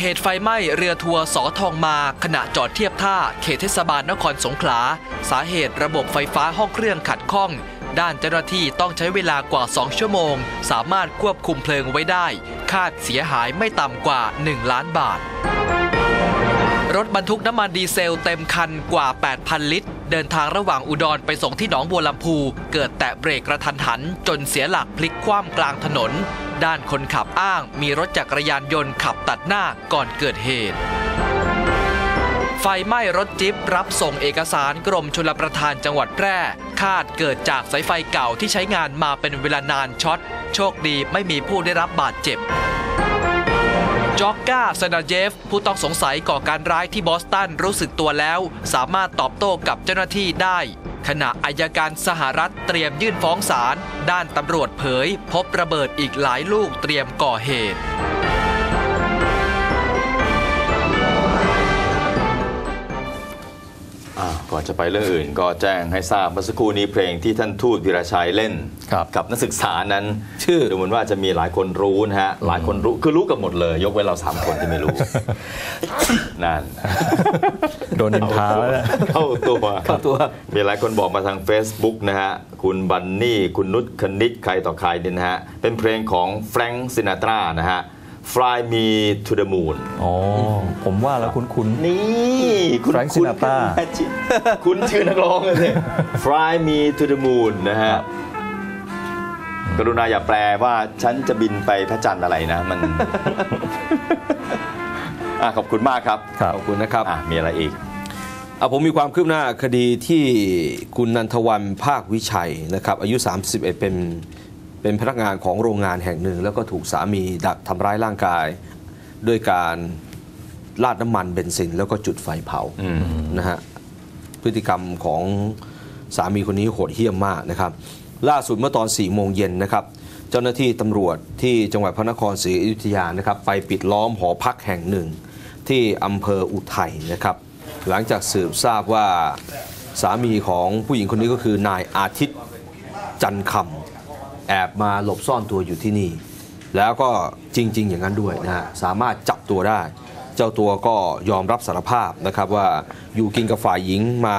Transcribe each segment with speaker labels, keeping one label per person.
Speaker 1: เหตุไฟไหม้เรือทัวร์สอทองมาขณะจอดเทียบท่าเขตเทศบาลนครสงขลา สาเหตุระบบไฟฟ้าห้องเครื่องขัดข้อง ด้านเจ้าหน้าที่ต้องใช้เวลากว่า 2 ชั่วโมง สามารถควบคุมเพลิงไว้ได้ คาดเสียหายไม่ต่ำกว่า 1 ล้านบาท รถบรรทุกน้ำมันดีเซลเต็มคันกว่า 8,000 ลิตร เดินทางระหว่างอุดรไปส่งที่หนองบัวลำพู เกิดแตะเบรกกระทันหัน จนเสียหลักพลิกคว่ำกลางถนน ด้านคนขับอ้างมีรถจักรยานยนต์ขับตัดหน้าก่อนเกิดเหตุ ไฟไหม้รถจิ๊บรับส่งเอกสารกรมชลประทานจังหวัดแพร่ คาดเกิดจากสายไฟเก่าที่ใช้งานมาเป็นเวลานานช็อต โชคดีไม่มีผู้ได้รับบาดเจ็บจ็อกก้าซนาเยฟ ผู้ต้องสงสัยก่อการร้ายที่บอสตันรู้สึกตัวแล้ว สามารถตอบโต้กับเจ้าหน้าที่ได้ ขณะอายการสหรัฐเตรียมยื่นฟ้องศาลด้านตำรวจเผย พบระเบิดอีกหลายลูกเตรียมก่อเหตุ
Speaker 2: ก่อนจะไปเรื่องอื่นก็แจ้งให้ทราบเมื่อสักครู่นี้เพลงที่ท่านทูตวิราชัยเล่น
Speaker 3: ครับ
Speaker 2: กับนักศึกษานั้น
Speaker 3: ชื่อ
Speaker 2: ดูเหมือนว่าจะมีหลายคนรู้นะฮะหลายคนรู้คือรู้กันหมดเลย ยกเว้นเราสามคนที่ไม่รู้นั่น
Speaker 3: โดนนินทาแล้วนะ
Speaker 2: เข้าตัว
Speaker 3: เข้าตัว
Speaker 2: มีหลายคนบอกมาทาง Facebook นะฮะคุณบันนี่คุณนุชคณิตใครต่อใครเนี่ยนะฮะเป็นเพลงของแฟรงค์ซินาตรานะฮะ Fly Me to the Moon
Speaker 3: อ๋อ ผมว่าแล้วคุ้น
Speaker 2: นี่คุณ
Speaker 3: Frank
Speaker 2: คุณ
Speaker 3: Sinatra
Speaker 2: คุณชื่อนักร้องเลย Fly Me to the Moon นะฮะกรุณาอย่าแปลว่าฉันจะบินไปพระจันทร์อะไรนะ มันอะขอบคุณมากครับ
Speaker 3: ๆครับ
Speaker 4: ขอบคุณนะครับ
Speaker 2: อะมีอะไรอีก
Speaker 4: อะผมมีความคืบหน้าคดีที่คุณนันทวันภาควิชัยนะครับอายุ 31 เป็น เป็นพนักงานของโรงงานแห่งหนึ่ง แล้วก็ถูกสามีดักทำร้ายร่างกายด้วยการราดน้ำมันเบนซิน แล้วก็จุดไฟเผา
Speaker 2: อืม
Speaker 4: นะฮะพฤติกรรมของสามีคนนี้โหดเหี้ยมมากนะครับ ล่าสุดเมื่อตอน4โมงเย็นนะครับ เจ้าหน้าที่ตำรวจที่จังหวัดพระนครศรีอยุธยานะครับ ไปปิดล้อมหอพักแห่งหนึ่ง ที่อำเภออุทัยนะครับ หลังจากสืบทราบว่าสามีของผู้หญิงคนนี้ก็คือนายอาทิตย์จันคำ แอบมาหลบซ่อนตัวอยู่ที่นี่ แล้วก็จริง ๆ อย่างนั้นด้วยนะฮะสามารถจับตัวได้ เจ้าตัวก็ยอมรับสารภาพนะครับว่าอยู่กินกับฝ่ายหญิงมา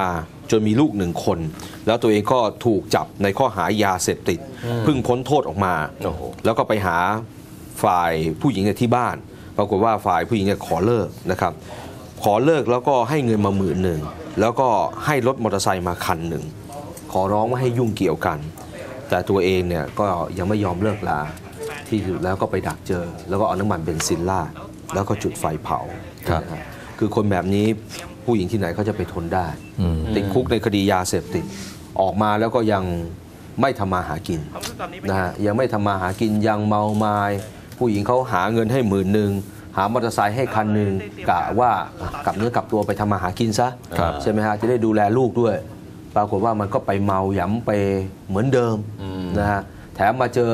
Speaker 4: จนมีลูกหนึ่งคน แล้วตัวเองก็ถูกจับในข้อหายาเสพติดเพิ่งพ้นโทษออกมา
Speaker 2: โอ้โห
Speaker 4: แล้วก็ไปหาฝ่ายผู้หญิงเนี่ยที่บ้าน ปรากฏว่าฝ่ายผู้หญิงเนี่ยขอเลิกนะครับขอเลิกแล้วก็ให้เงินมาหมื่นหนึ่งแล้วก็ให้รถมอเตอร์ไซค์มาคันหนึ่งขอร้องว่าให้ยุ่งเกี่ยวกัน แต่ตัวเองเนี่ยก็ยังไม่ยอมเลิกลาที่สุดแล้วก็ไปดักเจอ แล้วก็เอาน้ำมันเบนซินราดแล้วก็จุดไฟเผา
Speaker 3: ครับ
Speaker 4: นะฮะคือคนแบบนี้ผู้หญิงที่ไหนเขาจะไปทนได้
Speaker 3: อืม
Speaker 4: ติดคุกในคดียาเสพติดออกมาแล้วก็ยังไม่ทำมาหากินนะฮะยังไม่ทำมาหากินยังเมาไมา้ผู้หญิงเขาหาเงินให้หมื่นหนึ่งหามอเตอร์ไซค์ให้คันหนึ่งกะว่าอะกลับเนื้อกลับตัวไปทำมาหากินซะ
Speaker 3: ครับ
Speaker 4: ใช่ไหมฮะจะได้ดูแลลูกด้วย ปรากฏว่ามันก็ไปเมาหยำไปเหมือนเดิม
Speaker 2: อืม
Speaker 4: นะฮะแถมมาเจอ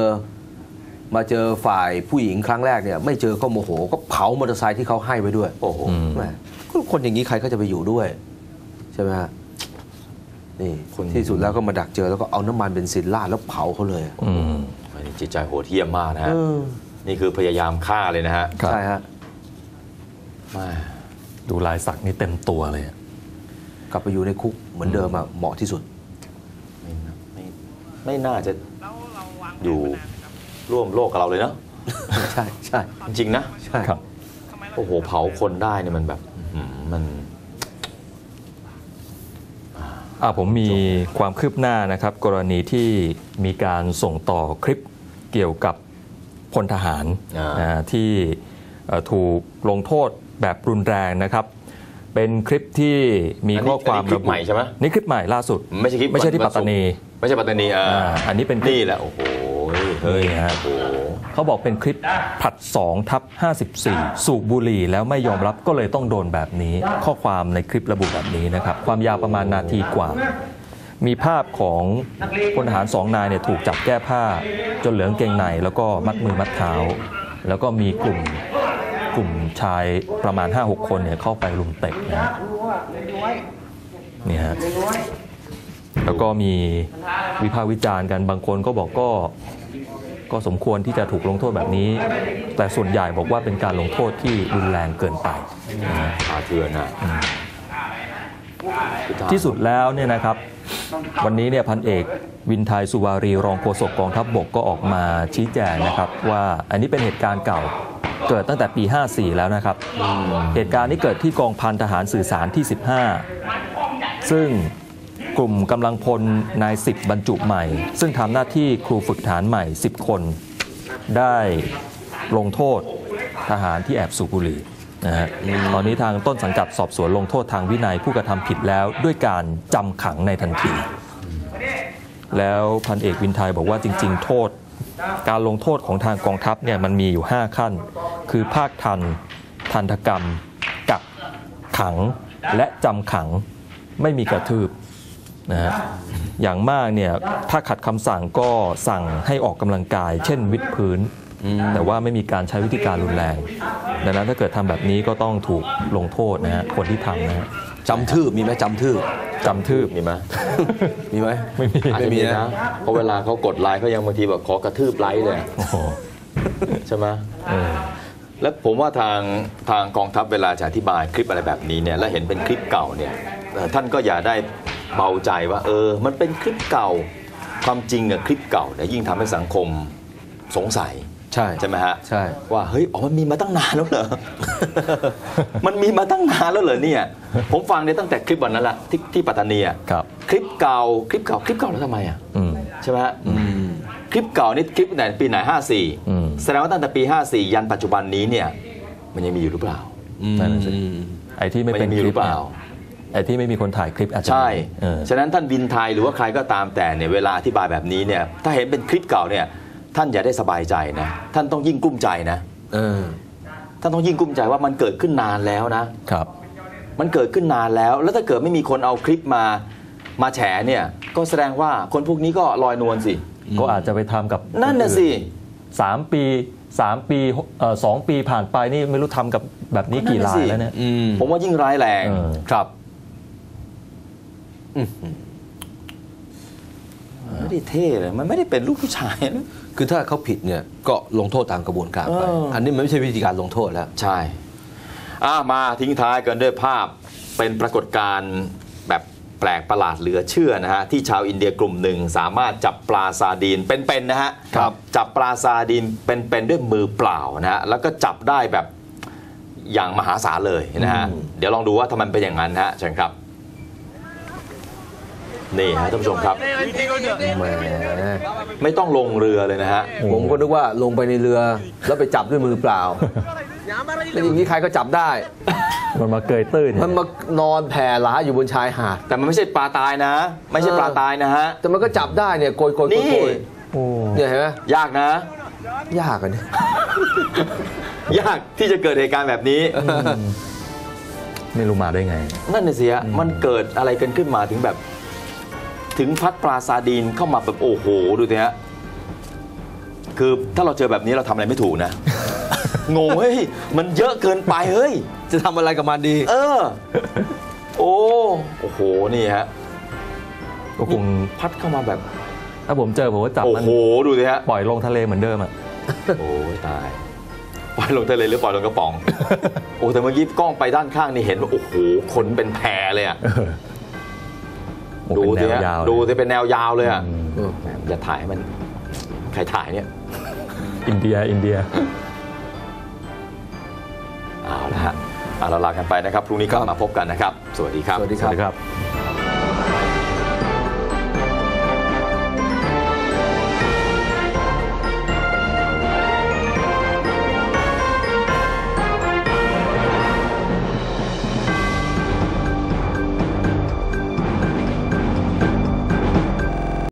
Speaker 4: มาเจอฝ่ายผู้หญิงครั้งแรกเนี่ยไม่เจอก็โมโห ก็เผามอเตอร์ไซค์ที่เขาให้ไปด้วย
Speaker 2: โอ้โห
Speaker 3: อืม
Speaker 4: แหมก็คนอย่างนี้ใครก็จะไปอยู่ด้วย ใช่ไหมฮะนี่
Speaker 2: คน
Speaker 4: ที่สุดแล้วก็มาดักเจอแล้วก็เอาน้ำมันเบนซินราดแล้วเผาเขาเลย
Speaker 3: อืม
Speaker 2: จิตใจโหดเหี้ยมมากนะฮะ
Speaker 4: เออ
Speaker 2: นี่คือพยายามฆ่าเลยนะฮะ
Speaker 3: ครับ
Speaker 4: ใช่ฮะ
Speaker 2: แม่
Speaker 3: ดูลายสักนี่เต็มตัวเลยอะ
Speaker 4: กลับไปอยู่ในคุกเหมือนเดิมอะเหมาะที่สุด
Speaker 2: ไม่น่าไม่ไม่น่าจะอยู่ร่วมโลกกับเราเลยเนาะ
Speaker 4: ใช่ใช่
Speaker 2: จริงๆนะ
Speaker 4: ใช่
Speaker 3: ครับ
Speaker 2: โอ้โห เผาคนได้เนี่ยมันแบบอื้อหือมัน
Speaker 3: อ่าผมมีความคืบหน้านะครับ กรณีที่มีการส่งต่อคลิปเกี่ยวกับพลทหาร
Speaker 2: อ่า
Speaker 3: อ่าที่เอ่อถูกลงโทษแบบรุนแรงนะครับ เป็นคลิปที่มี
Speaker 2: อันนี้
Speaker 3: ข้อความ
Speaker 2: อันนี้คลิปใหม่ใช่ไหม
Speaker 3: นี่คลิปใหม่ล่าสุด
Speaker 2: ไม่ใช่คลิป
Speaker 3: ไม่ใช่ที่
Speaker 2: วัน
Speaker 3: ปัตตานี
Speaker 2: ไม่ใช่ปัตตานีอ่า
Speaker 3: อ่าอันนี้เป็นคลิป
Speaker 2: นี่แหละโอ้โหเฮ้ย
Speaker 3: นี่ฮะ
Speaker 2: โอ้โห
Speaker 3: เขาบอกเป็นคลิปผัด2ทับ54 สูบบุหรี่แล้วไม่ยอมรับก็เลยต้องโดนแบบนี้ ข้อความในคลิประบุแบบนี้นะครับ ความยาวประมาณนาทีกว่า มีภาพของพลทหารสองนายเนี่ยถูกจับแก้ผ้า จนเหลืองเกงในแล้วก็มัดมือมัดเท้า แล้วก็มีกลุ่ม กลุ่มชายประมาณ 5-6 คนเนี่ยเข้าไปรุมเตะนะฮะนี่ฮะแล้วก็มีวิพากษ์วิจารณ์กันบางคนก็บอกก็ก็สมควรที่จะถูกลงโทษแบบนี้ แต่ส่วนใหญ่บอกว่าเป็นการลงโทษที่รุนแรงเกินไป
Speaker 2: อาเทือนอะ
Speaker 3: ที่สุดแล้วเนี่ยนะครับ วันนี้เนี่ยพันเอกวินไทยสุวารีรองโฆษกกองทัพบกก็ออกมาชี้แจงนะครับ ว่าอันนี้เป็นเหตุการณ์เก่า เกิดตั้งแต่ปี 54 แล้วนะครับ เหตุการณ์นี้เกิดที่กองพันทหารสื่อสารที่ 15 ซึ่งกลุ่มกำลังพลนาย 10 บรรจุใหม่ ซึ่งทำหน้าที่ครูฝึกฐานใหม่ 10 คน ได้ลงโทษทหารที่แอบสูบบุหรี่นะฮะตอนนี้ทางต้นสังกัดสอบสวนลงโทษทางวินัยผู้กระทำผิดแล้วด้วยการจำขังในทันที แล้วพันเอกวินไทยบอกว่าจริง ๆ โทษ การลงโทษของทางกองทัพเนี่ยมันมีอยู่ 5 ขั้น คือภาคทัน ทันตกรรม กักขังและจำขังไม่มีกระทืบนะฮะอย่างมากเนี่ยถ้าขัดคำสั่งก็สั่งให้ออกกำลังกาย เช่นวิดพื้น แต่ว่าไม่มีการใช้วิธีการรุนแรง ดังนั้นถ้าเกิดทำแบบนี้ก็ต้องถูกลงโทษนะฮะคนที่ทำนะฮะ
Speaker 4: จำทืบมีไหมจำทืบ
Speaker 3: จำทืบ
Speaker 2: มีไหม
Speaker 4: มีไหม
Speaker 3: ไม่มี
Speaker 2: อาจจะมีนะ เพราะเวลาเขากดไลค์เขายังบางทีแบบขอกระทืบไลค์เลย
Speaker 3: โอ้โห
Speaker 2: ใช่ไหม
Speaker 3: เออ
Speaker 2: แล้วผมว่าทางทางกองทัพเวลาจะอธิบายคลิปอะไรแบบนี้เนี่ย แล้วเห็นเป็นคลิปเก่าเนี่ยเอ่อท่านก็อย่าได้เบาใจว่า เออ มันเป็นคลิปเก่า ความจริงอะคลิปเก่าเนี่ยยิ่งทำให้สังคมสงสัย
Speaker 4: ใช่
Speaker 2: ใช่ไหมฮะ
Speaker 4: ใช่
Speaker 2: ว่าเฮ้ยอ๋อมันมีมาตั้งนานแล้วเหรอ มันมีมาตั้งนานแล้วเหรอเนี่ย ผมฟังเนี่ยตั้งแต่คลิปวันนั้นละที่ที่ปัตตานีอะ
Speaker 3: ครับ
Speaker 2: คลิปเก่าคลิปเก่าคลิปเก่าแล้วทำไมอะ
Speaker 3: อืม
Speaker 2: ใช่ไหมฮะ
Speaker 4: อืม
Speaker 2: คลิปเก่านี่คลิปไหนปีไหน
Speaker 3: อืม
Speaker 2: 54 แสดงว่าตั้งแต่ปี 54 ยันปัจจุบันนี้เนี่ย มันยังมีอยู่หรือเปล่า
Speaker 3: นั่นน่ะสิ ไอ้ที่ไม่
Speaker 2: มัน
Speaker 3: เป็
Speaker 2: ยั
Speaker 3: น
Speaker 2: งมีอ
Speaker 3: ค
Speaker 2: ยู่
Speaker 3: ลิ
Speaker 2: ห
Speaker 3: ป
Speaker 2: รือเปล่า
Speaker 3: ไอ้ที่ไม่มีคนถ่ายคลิปอาจจะ
Speaker 2: ใช่
Speaker 3: มีเออ
Speaker 2: ฉะนั้นท่านวินไทยหรือว่าใครก็ตามแต่เนี่ยเวลาอธิบายแบบนี้เนี่ยถ้าเห็นเป็นคลิปเก่าเนี่ย ท่านอย่าได้สบายใจนะ ท่านต้องยิ่งกุ้มใจนะ
Speaker 4: เออ
Speaker 2: ท่านต้องยิ่งกุ้มใจว่ามันเกิดขึ้นนานแล้วนะ
Speaker 3: ครับ
Speaker 2: มันเกิดขึ้นนานแล้ว แล้วถ้าเกิดไม่มีคนเอาคลิปมามาแฉเนี่ย ก็แสดงว่าคนพวกนี้ก็ลอยนวลสิ
Speaker 3: ก็อาจจะไปทำกับ
Speaker 2: นั่นน่ะสิ
Speaker 3: สามปีสามปีเอ่อสองปีผ่านไปนี่ไม่รู้ทำกับแบบนี้กี่รายแล้วเนี่ย
Speaker 4: อืม
Speaker 2: ผมว่ายิ่งร้ายแรง
Speaker 3: เออ
Speaker 4: ครับ
Speaker 2: ไม่ได้เท่เลย มันไม่ได้เป็นลูกผู้ชายนะ
Speaker 4: คือถ้าเขาผิดเนี่ยก็ลงโทษตามกระบวนการไป
Speaker 2: เอออั
Speaker 4: อันนี้มันไม่ใช่วิธีการลงโทษแล้ว
Speaker 2: ใช่อะมาทิ้งท้ายกันด้วยภาพเป็นปรากฏการณ์แบบแปลกประหลาดเหลือเชื่อนะฮะ ที่ชาวอินเดียกลุ่มหนึ่งสามารถจับปลาซาดีนเป็นๆนะฮะ
Speaker 4: ครับ
Speaker 2: จับปลาซาดีนเป็นๆด้วยมือเปล่านะฮะ แล้วก็จับได้แบบอย่างมหาศาลเลยนะฮะ เดี๋ยวลองดูว่าทำไมมันเป็นอย่างนั้นนะฮะเชิญครับ นี่ฮะท่านผู้ชมครับ
Speaker 4: แหม
Speaker 2: ไม่ต้องลงเรือเลยนะฮะ
Speaker 4: ผมก็นึกว่าลงไปในเรือแล้วไปจับด้วยมือเปล่าแล้วอย่างนี้ใครก็จับได้
Speaker 3: มันมาเกยตื้น
Speaker 4: มันมานอนแผ่หลาอยู่บนชายหาด
Speaker 2: แต่มันไม่ใช่ปลาตายนะ ไม่ใช่ปลาตายนะฮะ
Speaker 4: แต่มันก็จับได้เนี่ยโกยโกยโกย
Speaker 2: นี่
Speaker 4: โกย
Speaker 3: โอ้
Speaker 4: เนี่ยเห็นไหม
Speaker 2: ยากนะ
Speaker 4: ยากอันนี้
Speaker 2: ยากที่จะเกิดเหตุการณ์แบบนี้
Speaker 3: ไม่รู้มาได้ไง
Speaker 2: นั่นน่ะสิฮะมันเกิดอะไรกันขึ้นมาถึงแบบ ถึงพัดปลาซาดีนเข้ามาแบบโอ้โห ดูสิฮะคือถ้าเราเจอแบบนี้เราทำอะไรไม่ถูกนะ งงเฮ้ย มันเยอะเกินไปเฮ้ย
Speaker 4: จะทำอะไรกับมันดี
Speaker 2: เออ โอ้โอ้โหนี่ฮะ
Speaker 3: ก็คง
Speaker 2: พัดเข้ามาแบบ
Speaker 3: ถ้าผมเจอผมก็จับ
Speaker 2: โอ้
Speaker 3: มัน
Speaker 2: โหดูสิฮะ
Speaker 3: ปล่อยลงทะเลเหมือนเดิมอะ
Speaker 2: โอ้ยตายปล่อยลงทะเลหรือปล่อยลงกระป๋อง โอ้แต่เมื่อกี้กล้องไปด้านข้างนี่เห็นว่าโอ้โหคนเป็นแพรเลยอะ
Speaker 3: โอ้
Speaker 2: ดู
Speaker 3: เป็น
Speaker 2: สิ
Speaker 3: แนว
Speaker 2: ฮะ
Speaker 3: ยาวเลย
Speaker 2: ดูสิเป็นแนวยาวเลยอะ
Speaker 3: อืม
Speaker 2: แหมอย่าถ่ายให้มันใครถ่ายเนี่ย
Speaker 3: อินเดียอินเดีย
Speaker 2: เอาละฮะเอาเราลากันไปนะครับพรุ่งนี้ก็มาพบกันนะครับ สวัสดีครับ
Speaker 4: สวัสดี
Speaker 3: สวัสดีครับ